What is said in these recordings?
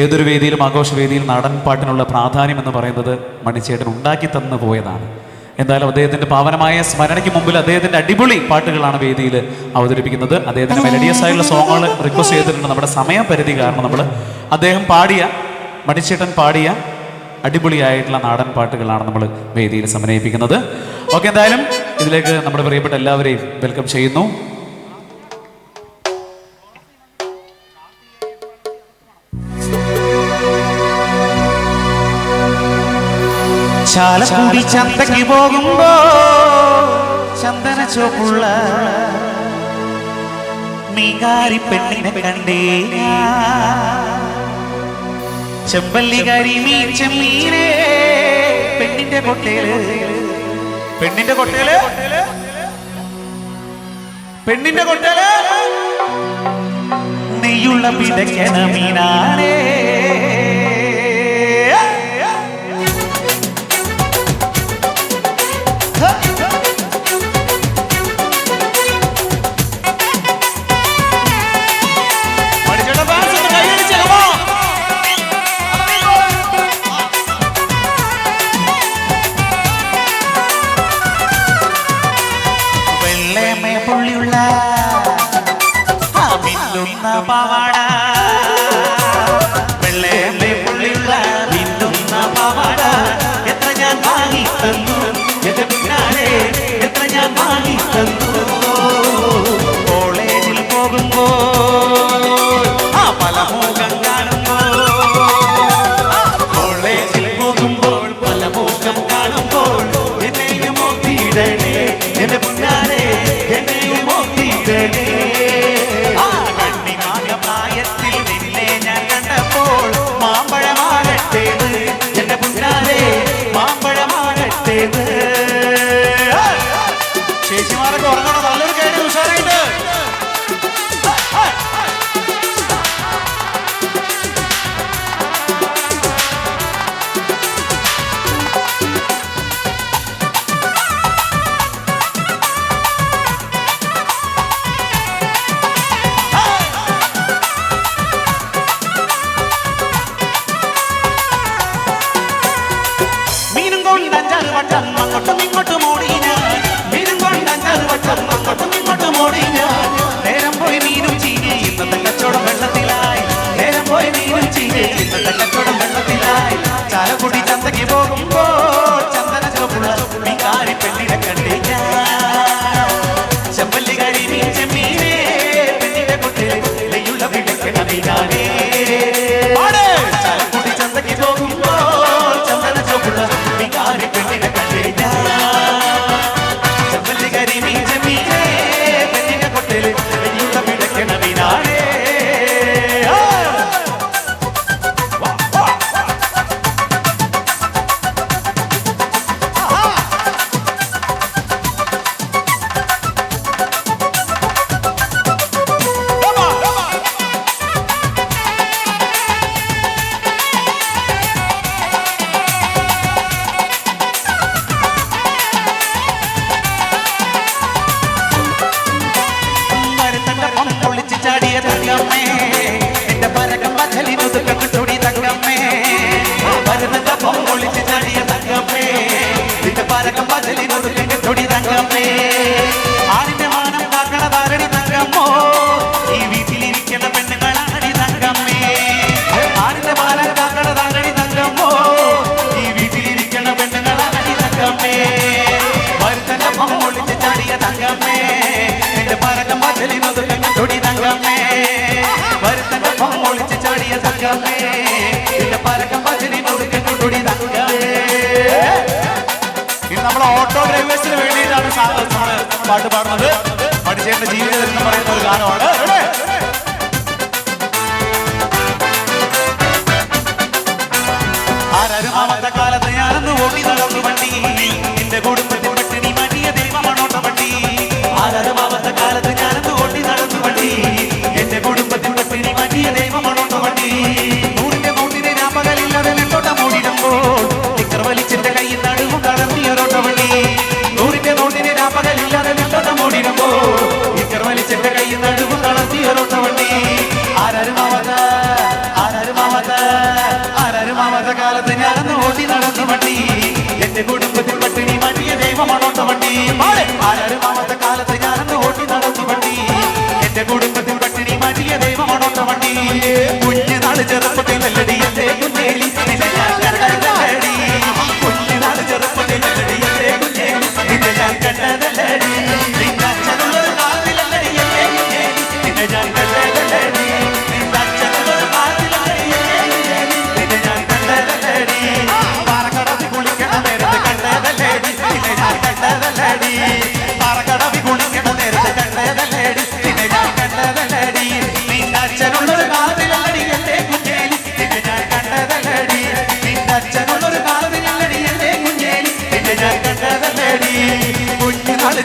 ഏതൊരു വേദിയിലും ആഘോഷവേദിയിലും നടൻ പാട്ടിനുള്ള പ്രാധാന്യം എന്ന് പറയുന്നത് മണിച്ചേട്ടൻ ഉണ്ടാക്കി തന്നു പോയതാണ്. എന്തായാലും അദ്ദേഹത്തിന്റെ പാവനമായ സ്മരണയ്ക്ക് മുമ്പിൽ അദ്ദേഹത്തിന്റെ അടിപൊളി പാട്ടുകളാണ് വേദിയിൽ അവതരിപ്പിക്കുന്നത്. അദ്ദേഹത്തിന്റെ മെലഡിയസ് ആയുള്ള സോങ്ങുകൾ റിക്വസ്റ്റ് ചെയ്തിട്ടുണ്ട്. നമ്മുടെ സമയപരിധി കാരണം നമ്മൾ അദ്ദേഹം പാടിയ മണിച്ചേട്ടൻ പാടിയ അടിപൊളിയായിട്ടുള്ള നാടൻ പാട്ടുകളാണ് നമ്മൾ വേദിയിൽ സമന്വയിപ്പിക്കുന്നത്. ഓക്കെ എന്തായാലും ഇതിലേക്ക് നമ്മുടെ പ്രിയപ്പെട്ട എല്ലാവരെയും വെൽക്കം ചെയ്യുന്നു. ശാലക്കൂടി ചന്തയ്ക്ക് പോകുമ്പോ ചന്ദന ചോപ്പുള്ള മീകാരി പെണ്ണിനെ കണ്ടേ ചെമ്പല്ലികാരി മീൻ ചെമ്മീനെ പെണ്ണിന്റെ കൊട്ടയിൽ പെണ്ണിന്റെ കൊട്ടയിൽ പെണ്ണിന്റെ കൊട്ടയിൽ നെയ്യുള്ള പിടയ്ക്കണ മീനാണേ. ತಂದು കുണ്ടൻ ചറുവട്ടം അങ്ങോട്ടും ഇങ്ങോട്ടും ഓടി പാട്ട് പാടുന്നത് പഠിച്ചേട്ട ജീവിതം എന്ന് പറയുന്ന ഒരു ഗാനമാണ്.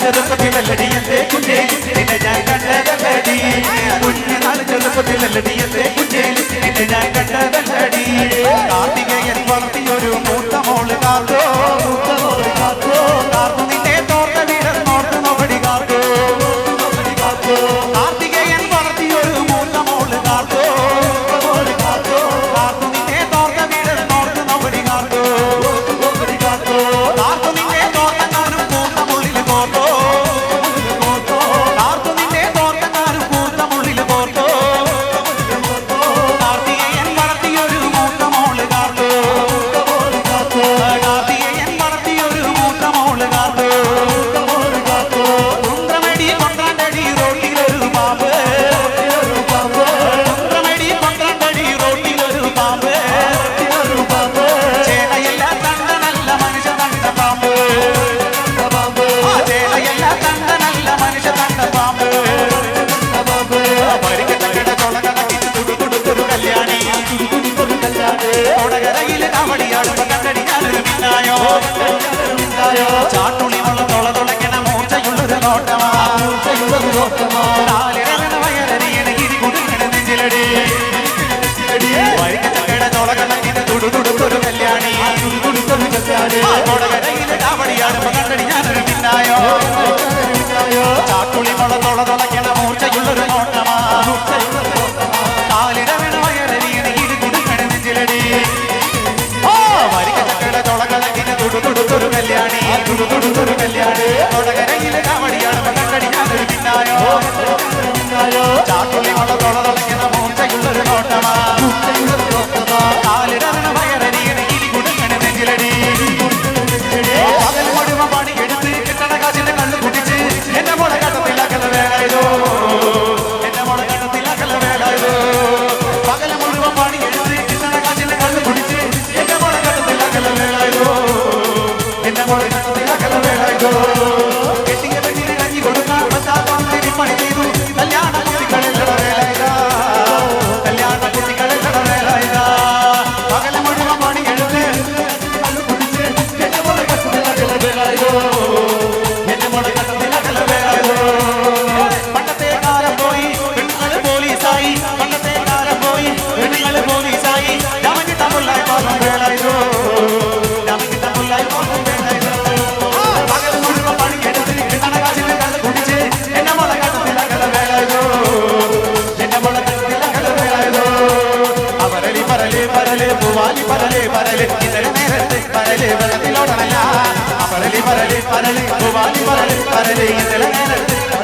ചെറുപ്പത്തിലല്ലടിയത്തെ കുഞ്ഞേ നിന്നെ ഞാൻ കണ്ടതല്ലടി കുഞ്ഞു നാളെ ചെറുപ്പത്തിലല്ലടിയത്തെ കുഞ്ഞേ നിന്നെ ഞാൻ കണ്ടതല്ലടി കാർത്തികയൻ വളർത്തിയൊരു മൂത്ത മോൾ കാത്തോ chato. പരൽ ഇതര നേരത്ത് പരൽ വെള്ളത്തിലോടമല്ല പരളി പരളി പരളി പരളി പരളി ഇതര നേരത്ത്